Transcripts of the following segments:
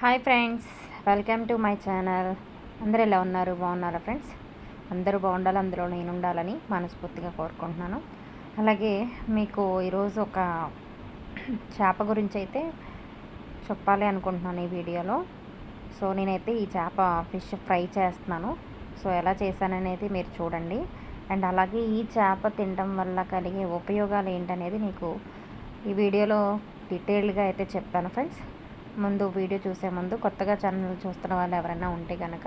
Hi friends welcome to my channel. అందరు ఎలా ఉన్నారు? బాగున్నారా ఫ్రెండ్స్? అందరూ బాగుండాలి అందులో నేను ఉండాలని మనస్ఫూర్తిగా కోరుకుంటున్నాను. అలాగే మీకు ఈరోజు ఒక చేప గురించి అయితే చెప్పాలి అనుకుంటున్నాను ఈ వీడియోలో. సో నేనైతే ఈ చేప ఫిష్ ఫ్రై చేస్తున్నాను. సో ఎలా చేశాననేది మీరు చూడండి. అండ్ అలాగే ఈ చేప తినడం వల్ల కలిగే ఉపయోగాలు ఏంటనేది మీకు ఈ వీడియోలో డీటెయిల్డ్గా అయితే చెప్తాను ఫ్రెండ్స్. ముందు వీడియో చూసే ముందు కొత్తగా ఛానల్ చూస్తున్న వాళ్ళు ఎవరైనా ఉంటే కనుక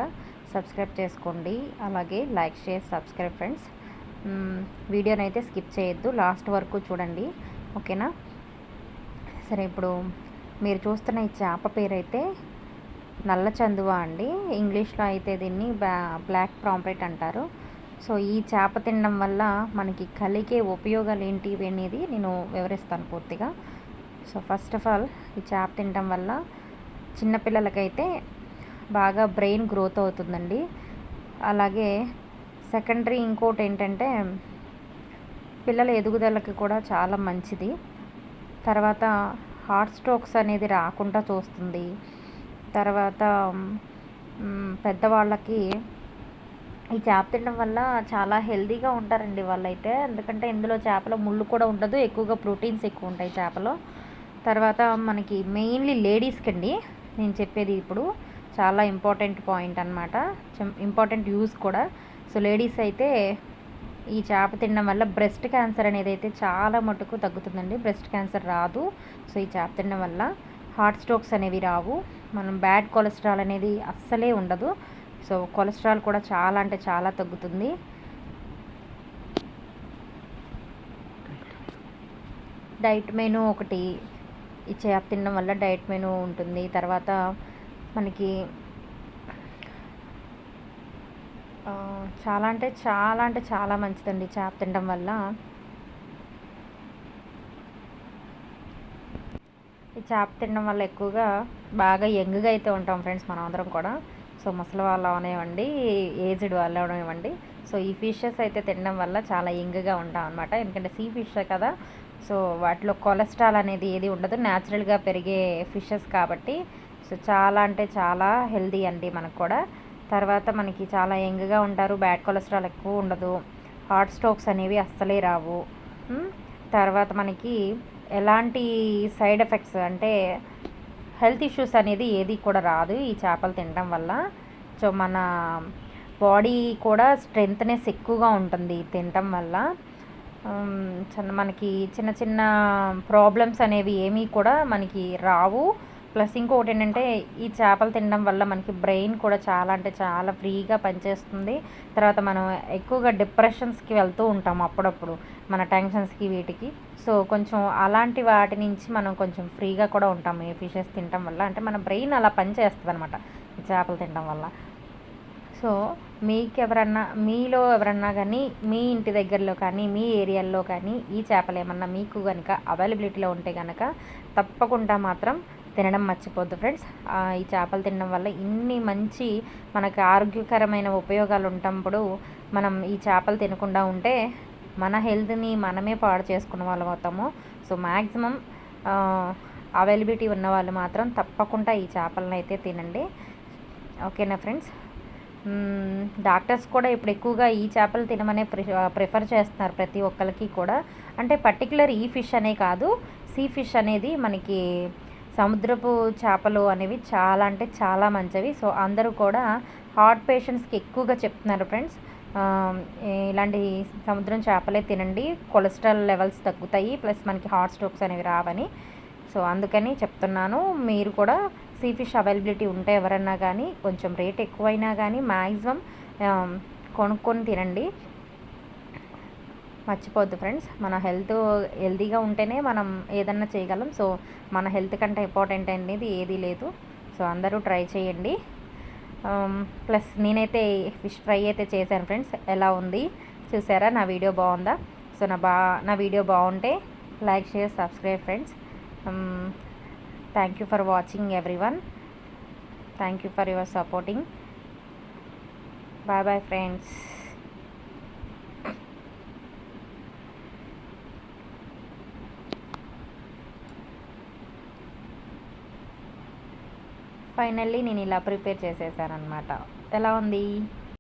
సబ్స్క్రైబ్ చేసుకోండి. అలాగే లైక్ షేర్ సబ్స్క్రైబ్ ఫ్రెండ్స్. వీడియోని అయితే స్కిప్ చేయొద్దు. లాస్ట్ వరకు చూడండి. ఓకేనా? సరే ఇప్పుడు మీరు చూస్తున్న ఈ చేప పేరు అయితే నల్ల చందువ అండి. ఇంగ్లీష్లో అయితే దీన్ని బ్లాక్ ప్రాంప్రెట్ అంటారు. సో ఈ చేప తినడం వల్ల మనకి కలిగే ఉపయోగాలు ఏంటి అనేది నేను వివరిస్తాను పూర్తిగా. సో ఫస్ట్ ఆఫ్ ఆల్ ఈ చేప తినడం వల్ల చిన్నపిల్లలకైతే బాగా బ్రెయిన్ గ్రోత్ అవుతుందండి. అలాగే సెకండరీ ఇంకోటి ఏంటంటే పిల్లల ఎదుగుదలకి కూడా చాలా మంచిది. తర్వాత హార్ట్ స్ట్రోక్స్ అనేది రాకుండా చూస్తుంది. తర్వాత పెద్దవాళ్ళకి ఈ చేప తినడం వల్ల చాలా హెల్తీగా ఉంటారండి వాళ్ళైతే. ఎందుకంటే ఇందులో చేపలో ముళ్ళు కూడా ఉండదు. ఎక్కువగా ప్రోటీన్స్ ఎక్కువ ఉంటాయి చేపలో. తర్వాత మనకి మెయిన్లీ లేడీస్కి అండి నేను చెప్పేది ఇప్పుడు చాలా ఇంపార్టెంట్ పాయింట్ అనమాట ఇంపార్టెంట్ యూస్ కూడా. సో లేడీస్ అయితే ఈ చేప తినడం వల్ల బ్రెస్ట్ క్యాన్సర్ అనేది అయితే చాలా మటుకు తగ్గుతుందండి. బ్రెస్ట్ క్యాన్సర్ రాదు. సో ఈ చేప తినడం వల్ల హార్ట్ స్ట్రోక్స్ అనేవి రావు. మనం బ్యాడ్ కొలెస్ట్రాల్ అనేది అస్సలే ఉండదు. సో కొలెస్ట్రాల్ కూడా చాలా అంటే చాలా తగ్గుతుంది. డైట్ మెనూ ఒకటి ఈ చేప తినడం వల్ల డైట్ మెనూ ఉంటుంది. తర్వాత మనకి చాలా అంటే చాలా అంటే చాలా మంచిదండి చేప తినడం వల్ల. ఈ చేప తినడం వల్ల ఎక్కువగా బాగా యంగ్గా అయితే ఉంటాం ఫ్రెండ్స్ మనం అందరం కూడా. సో ముసలి వాళ్ళు అవనివ్వండి ఏజ్డ్ వాళ్ళు అవనివ్వండి. సో ఈ ఫిషెస్ అయితే తినడం వల్ల చాలా యంగ్గా ఉంటాం అనమాట ఎందుకంటే సీ ఫిషే కదా. సో వాటిలో కొలెస్ట్రాల్ అనేది ఏది ఉండదు. న్యాచురల్గా పెరిగే ఫిషెస్ కాబట్టి. సో చాలా అంటే చాలా హెల్దీ అండి మనకు కూడా. తర్వాత మనకి చాలా యంగ్గా ఉంటారు. బ్యాడ్ కొలెస్ట్రాల్ ఎక్కువ ఉండదు. హార్ట్ స్ట్రోక్స్ అనేవి అస్సలే రావు. తర్వాత మనకి ఎలాంటి సైడ్ ఎఫెక్ట్స్ అంటే హెల్త్ ఇష్యూస్ అనేది ఏది కూడా రాదు ఈ చేపలు తినడం వల్ల. సో మన బాడీ కూడా స్ట్రెంగ్త్నెస్ ఎక్కువగా ఉంటుంది తినటం వల్ల. మనకి చిన్న చిన్న ప్రాబ్లమ్స్ అనేవి ఏమీ కూడా మనకి రావు. ప్లస్ ఇంకొకటి ఏంటంటే ఈ చేపలు తినడం వల్ల మనకి బ్రెయిన్ కూడా చాలా అంటే చాలా ఫ్రీగా పనిచేస్తుంది. తర్వాత మనం ఎక్కువగా డిప్రెషన్స్కి వెళ్తూ ఉంటాం అప్పుడప్పుడు మన టెన్షన్స్కి వీటికి. సో కొంచెం అలాంటి వాటి నుంచి మనం కొంచెం ఫ్రీగా కూడా ఉంటాం. ఈ ఫిషెస్ తినడం వల్ల అంటే మన బ్రెయిన్ అలా పనిచేస్తుంది అనమాట ఈ చేపలు తినడం వల్ల. సో మీకు ఎవరన్నా మీలో ఎవరన్నా కానీ మీ ఇంటి దగ్గరలో కానీ మీ ఏరియాల్లో కానీ ఈ చేపలు ఏమన్నా మీకు కనుక అవైలబిలిటీలో ఉంటే కనుక తప్పకుండా మాత్రం తినడం మర్చిపోద్దు ఫ్రెండ్స్. ఈ చేపలు తినడం వల్ల ఇన్ని మంచి మనకు ఆరోగ్యకరమైన ఉపయోగాలు ఉంటప్పుడు మనం ఈ చేపలు తినకుండా ఉంటే మన హెల్త్ని మనమే పాడు చేసుకున్న వాళ్ళం అవుతాము. సో మ్యాక్సిమం అవైలబిలిటీ ఉన్న వాళ్ళు మాత్రం తప్పకుండా ఈ చేపలను అయితే తినండి. ఓకేనా ఫ్రెండ్స్? డాక్టర్స్ కూడా ఇప్పుడు ఎక్కువగా ఈ చేపలు తినమనే ప్రిఫర్ చేస్తున్నారు ప్రతి ఒక్కరికి కూడా. అంటే పర్టికులర్ ఈ ఫిష్ అనే కాదు సీ ఫిష్ అనేది మనకి సముద్రపు చేపలు అనేవి చాలా అంటే చాలా మంచివి. సో అందరూ కూడా హార్ట్ పేషెంట్స్కి ఎక్కువగా చెప్తున్నారు ఫ్రెండ్స్. ఇలాంటి సముద్రం చేపలే తినండి. కొలెస్ట్రాల్ లెవెల్స్ తగ్గుతాయి ప్లస్ మనకి హార్ట్ స్ట్రోక్స్ అనేవి రావని. సో అందుకని చెప్తున్నాను మీరు కూడా సీ ఫిష్ అవైలబిలిటీ ఉంటే ఎవరన్నా కానీ కొంచెం రేట్ ఎక్కువైనా కానీ మ్యాక్సిమం కొనుక్కొని తినండి. మర్చిపోద్దు ఫ్రెండ్స్ మన హెల్త్ హెల్తీగా ఉంటేనే మనం ఏదన్నా చేయగలం. సో మన హెల్త్ కంటే ఇంపార్టెంట్ అనేది ఏదీ లేదు. సో అందరూ ట్రై చేయండి. ప్లస్ నేనైతే ఫిష్ ఫ్రై అయితే చేశాను ఫ్రెండ్స్. ఎలా ఉంది? చూసారా? నా వీడియో బాగుందా? సో నా బా నా వీడియో బాగుంటే like share subscribe friends. Thank you for watching everyone thank you for your supporting bye bye friends finally నేను ఇలా ప్రిపేర్ చేసేసాను అనమాట ఎలా ఉంది?